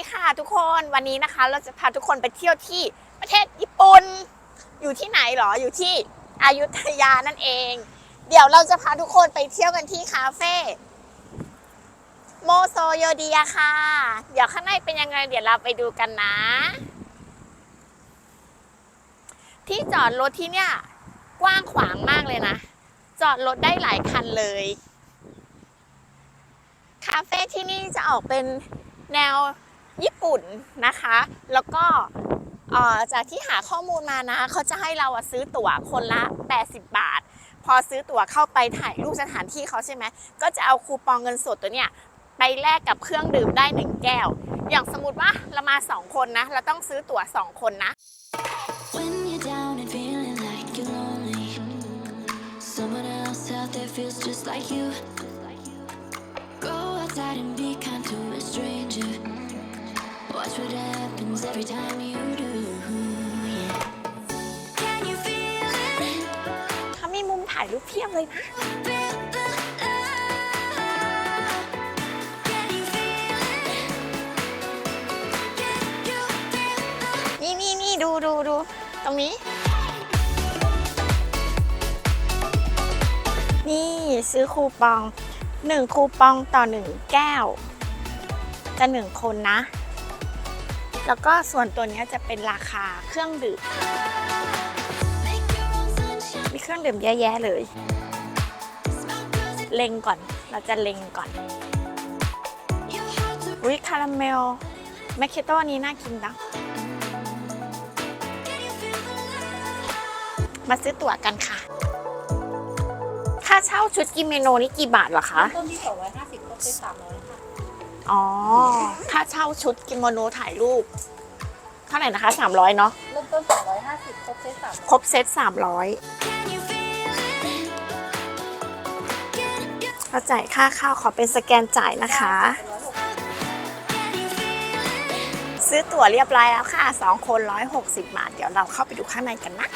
ดีค่ะทุกคนวันนี้นะคะ เราจะพาทุกคนไปเที่ยวที่ประเทศญี่ปุ่นอยู่ที่ไหนหรออยู่ที่อยุธยานั่นเอง เดี๋ยวเราจะพาทุกคนไปเที่ยวกันที่คาเฟ่โมโซโยเดียค่ะ เดี๋ยวข้างในเป็นยังไงเดี๋ยวเราไปดูกันนะ ที่จอดรถที่เนี่ยกว้างขวางมากเลยนะ จอดรถได้หลายคันเลย คาเฟ่ที่นี่จะออกเป็นแนว ญี่ปุ่นนะคะ แล้วก็จากที่หาข้อมูลมานะเขาจะให้เราซื้อตั๋วคนละ 80 บาท พอซื้อตั๋วเข้าไปถ่ายรูปสถานที่เขาใช่ไหมก็จะเอาคูปองเงินสดตัวเนี้ยไปแลกกับเครื่องดื่มได้ 1 แก้ว อย่างสมมติว่าเรามา 2 คนนะ เราต้องซื้อตั๋ว 2 คนนะ When you're down and feeling like you're lonely, someone else out there feels just like you. Go outside and be kind to a stranger. Watch what happens every time you do. Yeah. Can you feel it? เขามีมุมถ่ายรูปเพียบเลยนะ Feel the love. Can you feel it? Can you feel the นี่นี่นี่ดูดูดูตรงนี้ นี่ซื้อคูปองหนึ่งคูปองต่อหนึ่งแก้ว จะหนึ่งคนนะ แล้วก็ส่วนตัวนี้จะเป็นราคาเครื่องดื่ม มีเครื่องดื่มเยอะแยะเลย เล็งก่อน เราจะเล็งก่อน อุ้ยคาราเมลแมคเคโต้นี้น่ากินจัง Can you feel the love? มาซื้อตั๋วกันค่ะ ค่าเช่าชุดกิเมโนนี่กี่บาทเหรอคะ ต้นที่250ก็เป็น300 อ๋อค่าเช่าชุดกิโมโนถ่ายรูป เท่าไหร่นะคะ 300 เนาะ เริ่มต้น 250ครบเซต300ครบเซต300 Can you feel it? Can you เราจ่ายค่าข้าวขอเป็นสแกนจ่ายนะคะ Can you feel it? ซื้อตั๋วเรียบร้อยแล้วค่ะ 2 คน 160 บาท เดี๋ยวเราเข้าไปดูข้างในกันนะ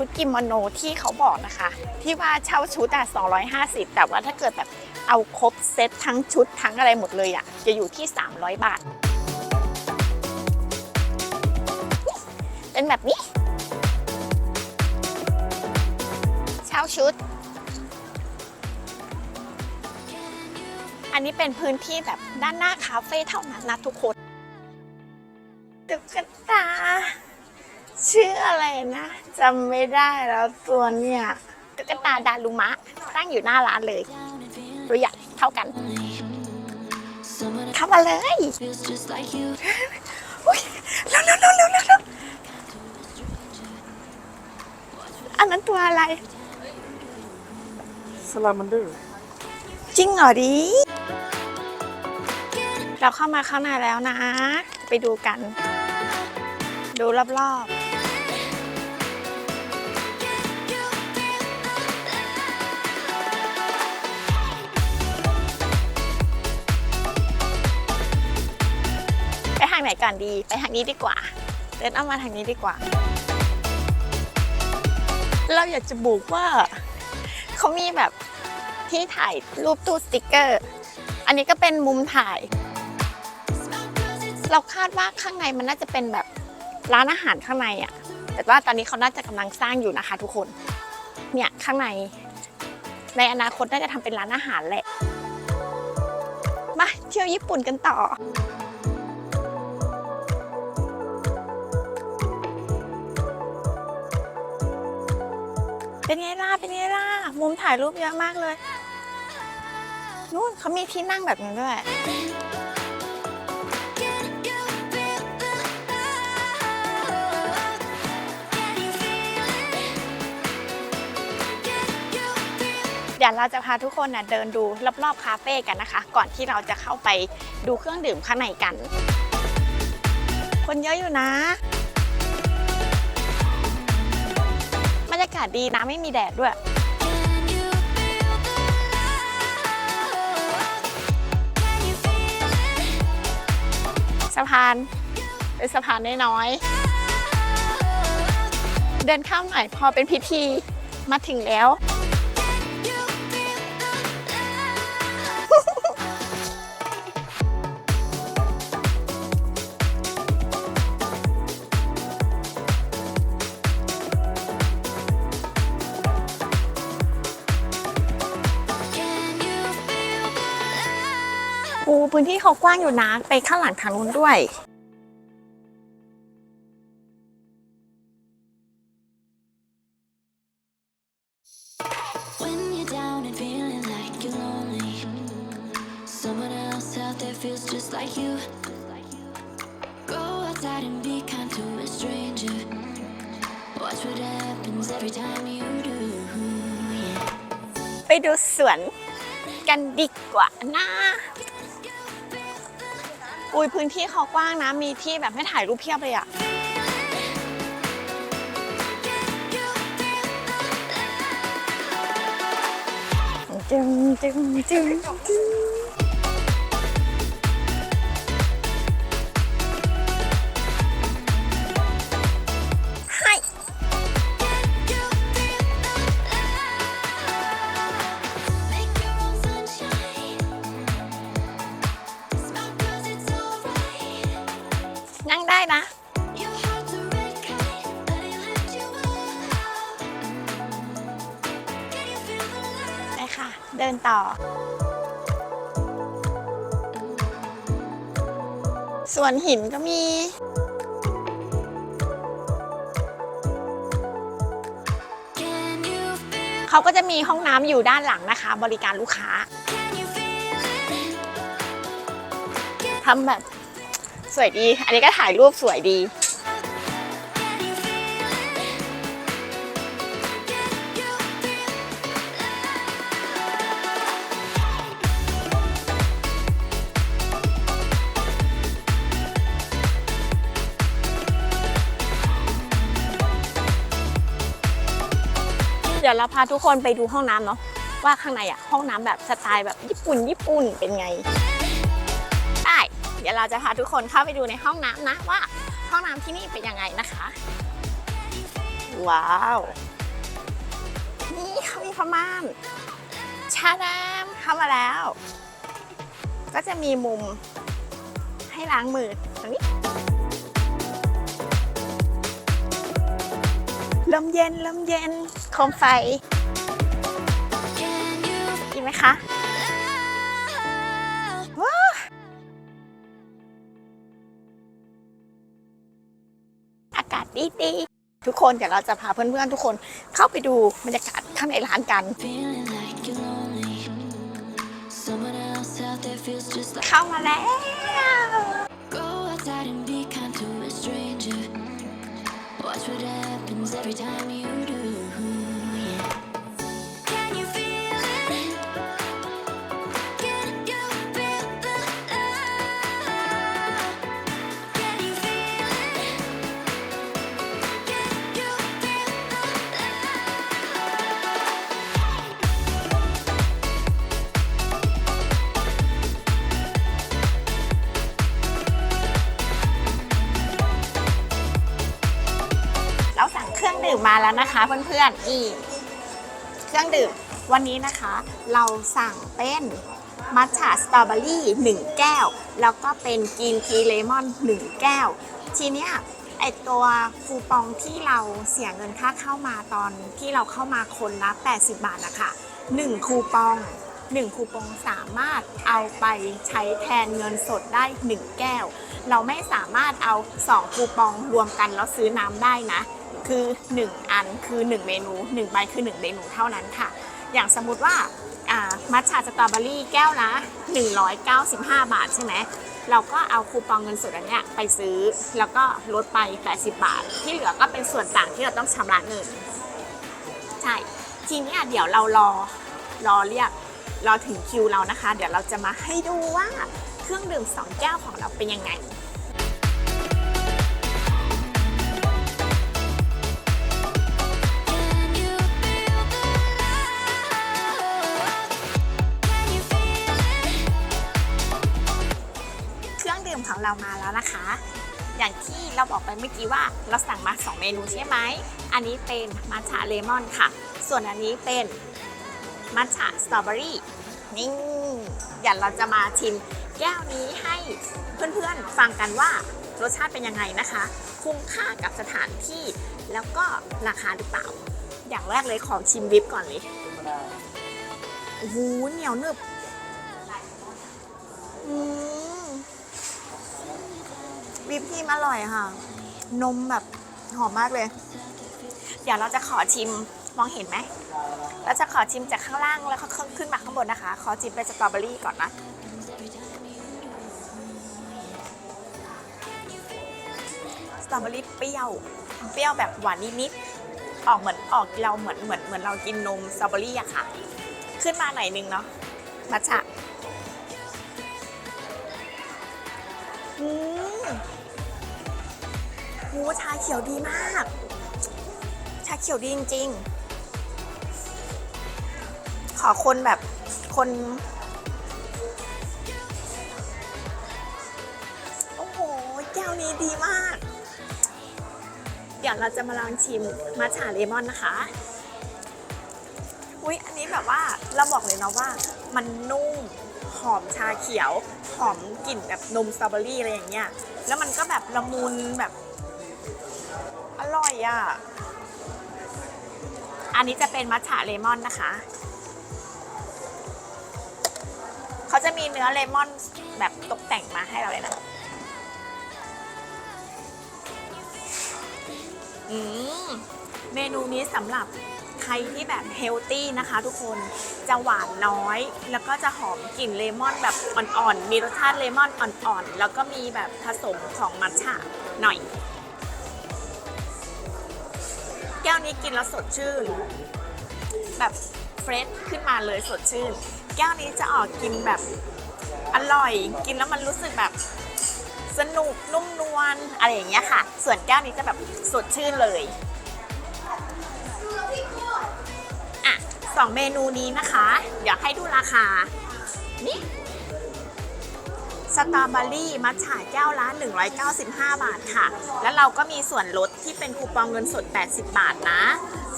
ชุดกิโมโนที่เขาบอกนะคะ ที่ว่าเช่าชุดอะ250 แต่ว่าถ้าเกิดแบบเอาครบเซตทั้งชุดทั้งอะไรหมดเลยอะจะอยู่ที่ 300 บาท เป็นแบบนี้ เช่าชุด อันนี้เป็นพื้นที่แบบด้านหน้าคาเฟ่เท่านั้นนะทุกคนตุ๊กตา ชื่ออะไรนะจำไม่ได้แล้วตัวเนี่ยตุ๊กตาดารุมะ ตั้งอยู่หน้าร้านเลย Down and feeling ตัวใหญ่เท่ากัน lonely. Someone เข้ามาเลย else feels just like you. อุ๊ยเร็วเร็วเร็วเร็วเร็วเร็วอันนั้นตัวอะไรสลามันเดอร์จริงเหรอดิ เราเข้ามาข้างในแล้วนะ ไปดูกัน ดูรอบๆ ไปทางไหนก่อนดี ไปทางนี้ดีกว่า เดินเอามาทางนี้ดีกว่า เราอยากจะบอกว่า เขามีแบบที่ถ่ายรูปตู้สติกเกอร์ อันนี้ก็เป็นมุมถ่าย เราคาดว่าข้างในมันน่าจะเป็นแบบร้านอาหารข้างในอะแต่ว่าตอนนี้เขาน่าจะกำลังสร้างอยู่นะคะ ทุกคน เนี่ยข้างใน ในอนาคตน่าจะทำเป็นร้านอาหารแหละ มาเที่ยวญี่ปุ่นกันต่อ เป็นไงล่ะ เป็นไงล่ะ มุมถ่ายรูปเยอะมากเลย นู่นเขามีที่นั่งแบบนี้ด้วย Can you feel the love? Can you feel it? Can you feel เดี๋ยวเราจะพาทุกคนนะเดินดูรอบๆคาเฟ่กันนะคะ ก่อนที่เราจะเข้าไปดูเครื่องดื่มข้างในกัน คนเยอะอยู่นะ รยากาศดีนะไม่มีแดดด้วย สะพานเป็นสะพานน้อยๆเดินข้ามหน่อยพอเป็นพิธีมาถึงแล้ว พื้นที่เขากว้างอยู่นะไปข้างหลังทางนู้นด้วย When you're down and feeling like you're lonely, someone else out there feels just like you. Go outside and be kind to a stranger. Watch what happens every time you do. Yeah. ไปดูสวนกันดีกว่านะ อุ้ยพื้นที่เขากว้างนะ มีที่แบบให้ถ่ายรูปเพียบเลยอะจึงจึงจึงจึง เดินต่อ ส่วนหินก็มี เขาก็จะมีห้องน้ำอยู่ด้านหลังนะคะ บริการลูกค้าทำแบบสวยดี อันนี้ก็ถ่ายรูปสวยดี ดี๋ยวเราพาทุกคนไปดูห้องน้ำเนาะว่าข้างในอะห้องน้ำแบบสไตล์แบบญี่ปุ่นญี่ปุ่นเป็นไงได้เดี๋ยวเราจะพาทุกคนเข้าไปดูในห้องน้ำนะว่า ห้องน้ำที่นี่เป็นยังไงนะคะ ว้าว นี่เขามีพม่านชาดามเข้ามาแล้ว ก็จะมีมุมให้ล้างมือตรงนี้ลมเย็นลมเย็น คมไฟ Can you ดีไหมคะอากาศดีดีทุกคนเดี๋ยวเราจะพาเพื่อนๆทุกคนเข้าไปดูบรรยากาศข้างในร้านกัน เข้ามาแล้ว เครื่องดื่มมาแล้วนะคะเพื่อนๆนี่เครื่องดื่มวันนี้นะคะ เราสั่งเป็นมัทฉะสตรอเบอรี่1แก้ว แล้วก็เป็นกรีนทีเลมอน1แก้ว ทีเนี้ยไอตัวคูปองที่เราเสียเงินค่าเข้ามาตอนที่เราเข้ามาคนละ 80 บาทนะคะ1คูปอง 1 คูปองสามารถเอาไปใช้แทนเงินสดได้ 1 แก้ว เราไม่สามารถเอา 2 คูปองรวมกันแล้วซื้อน้ำได้นะ คือ 1 อันคือ 1 เมนู1ใบคือ 1 เมนูเท่านั้นค่ะ อย่างสมมุติว่ามัทฉะสตรอเบอรี่แก้วละ 195 บาทใช่ไหมเราก็เอาคูปองเงินสดอันเนี้ยไปซื้อ แล้วก็ลดไป 80 บาท ที่เหลือก็เป็นส่วนต่างที่เราต้องชำระเงิน ใช่ ทีนี้เดี๋ยวเรารอรอเรียกรอถึงคิวเรานะคะ เดี๋ยวเราจะมาให้ดูว่าเครื่องดื่ม 2 แก้วของเราเป็นยังไง เรามาแล้วนะคะ อย่างที่เราบอกไปเมื่อกี้ว่าเราสั่งมา 2 เมนูใช่ไหม อันนี้เป็นมัทฉะเลมอนค่ะ ส่วนอันนี้เป็นมัทฉะสตรอเบอรี่นี่เดี๋ยวเราจะมาชิมแก้วนี้ให้เพื่อนๆฟังกันว่ารสชาติเป็นยังไงนะคะ คุ้มค่ากับสถานที่ แล้วก็ราคาหรือเปล่า อย่างแรกเลยขอชิมวิปก่อนเลยโอ้โหเหนียวหนึบอืม วิปครีมอร่อยค่ะ นมแบบหอมมากเลย เดี๋ยวเราจะขอชิมมองเห็นไหมเราจะขอชิมจากข้างล่างแล้วก็ขึ้นมาข้างบนนะคะ ขอชิมเป็นสตรอเบอรี่ก่อนนะสตรอเบอรี่เปรี้ยว เปรี้ยวแบบหวานนิดๆออกเหมือนออกเราเหมือนเหมือนเหมือนเรากินนมสตรอเบอรี่อะค่ะ ขึ้นมาหน่อยนึงเนาะมัทฉะอืม หูชาเขียวดีมาก ชาเขียวดีจริงๆ ขอคนแบบคน โอ้โห แก้วนี้ดีมาก เดี๋ยวเราจะมาลองชิมมัทฉะเลมอนนะคะอุ้ยอันนี้แบบว่าเราบอกเลยนะว่า มันนุ่มหอมชาเขียว หอมกลิ่นแบบนมสตรอเบอรี่อะไรอย่างเงี้ย แล้วมันก็แบบละมุนแบบ ร่อยอะ อันนี้จะเป็นมัทฉะเลมอนนะคะ เขาจะมีเนื้อเลมอนแบบตกแต่งมาให้เราเลยนะ อืม เมนูนี้สำหรับใครที่แบบเฮลตี้นะคะทุกคน จะหวานน้อย แล้วก็จะหอมกลิ่นเลมอนแบบอ่อนๆ มีรสชาติเลมอนอ่อนๆ แล้วก็มีแบบผสมของมัทฉะหน่อย ก้วนี้กินแล้วสดชื่น แบบเฟรชขึ้นมาเลยสดชื่น แก้วนี้จะออกกินแบบอร่อย กินแล้วมันรู้สึกแบบสนุกนุ่มนวลอะไรอย่างเงี้ยค่ะ ส่วนแก้วนี้จะแบบสดชื่นเลยอะสองเมนูนี้นะคะ เดี๋ยวให้ดูราคา นี่ สตรอเบอรี่มัทฉะแก้วละ195 บาทค่ะ แล้วเราก็มีส่วนลดที่เป็นคูปองเงินสด 80 บาทนะ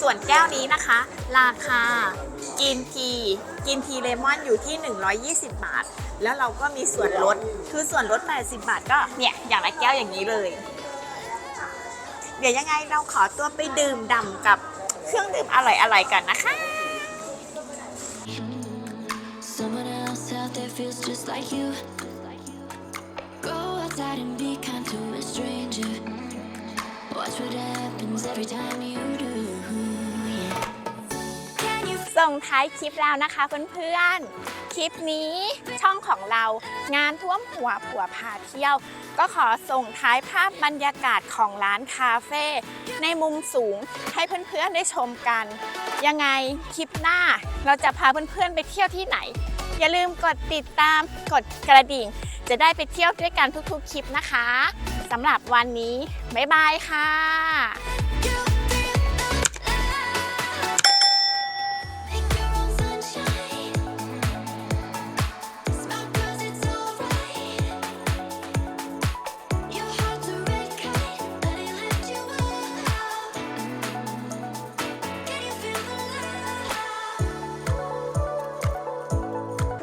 ส่วนแก้วนี้นะคะ ราคากินทีกินทีเลมอนอยู่ที่ 120 บาท แล้วเราก็มีส่วนลดคือส่วนลด 80 บาทก็เนี่ยอย่างละแก้วอย่างนี้เลย เดี๋ยวยังไงเราขอตัวไปดื่มด่ำกับเครื่องดื่มอร่อยๆกันนะคะ Someone else out there feels just like you. Go outside and be kind to a stranger. Watch what happens every time you do. Yeah. Can you ส่งท้ายคลิปแล้วนะคะเพื่อนๆ คลิปนี้ช่องของเรางานท่วมหัวผัวพาเที่ยว ก็ขอส่งท้ายภาพบรรยากาศของร้านคาเฟ่ในมุมสูงให้เพื่อนๆได้ชมกัน ยังไงคลิปหน้าเราจะพาเพื่อนๆไปเที่ยวที่ไหน อย่าลืมกดติดตามกดกระดิ่ง จะได้ไปเที่ยวด้วยกันทุกๆคลิปนะคะสำหรับวันนี้ บ๊ายบายค่ะ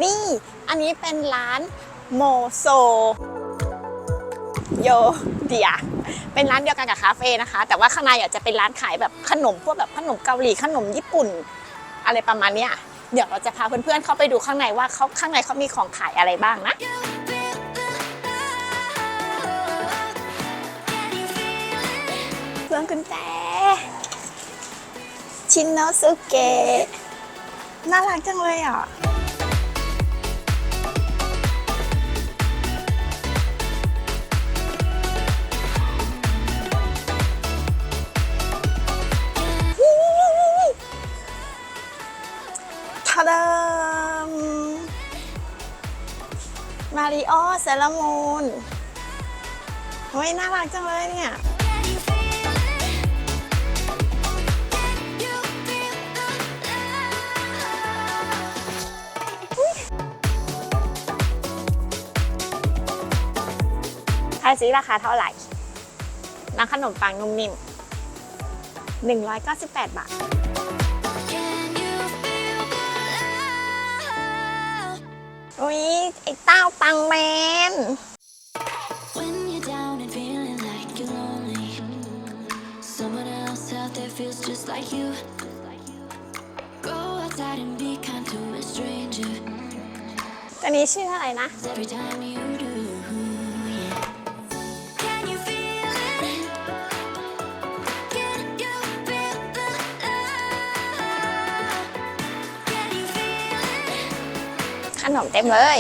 นี่ อันนี้เป็นร้าน โมโซโยเดียเป็นร้านเดียวกันกับคาเฟ่นะคะ แต่ว่าข้างในอาจจะเป็นร้านขายแบบขนมพวกแบบขนมเกาหลีขนมญี่ปุ่น อะไรประมาณเนี้ยเดี๋ยวเราจะพาเพื่อนๆเข้าไปดูข้างในว่าเขาข้างในเขามีของขายอะไรบ้างนะ You feel the love. Can you feel it? เพื่องกุญแจชินโนสุเกะน่ารักจังเลยอะ ทาดามมาริโอเซรามูนเฮ้ยน่ารักจังเลยเนี่ย Can you feel it? You feel the love. ซิราคาเท่าไหร่น้ำขนมปังนุ่มนิ่ม 198 บาท อุ้ยไอ้เต้าตังแมน When you're down and feeling like you're lonely, someone else out there feels just like you. Go outside and be kind to a stranger. ตัวนี้ชื่ออะไรนะ Every time you ขนมเต็มเลย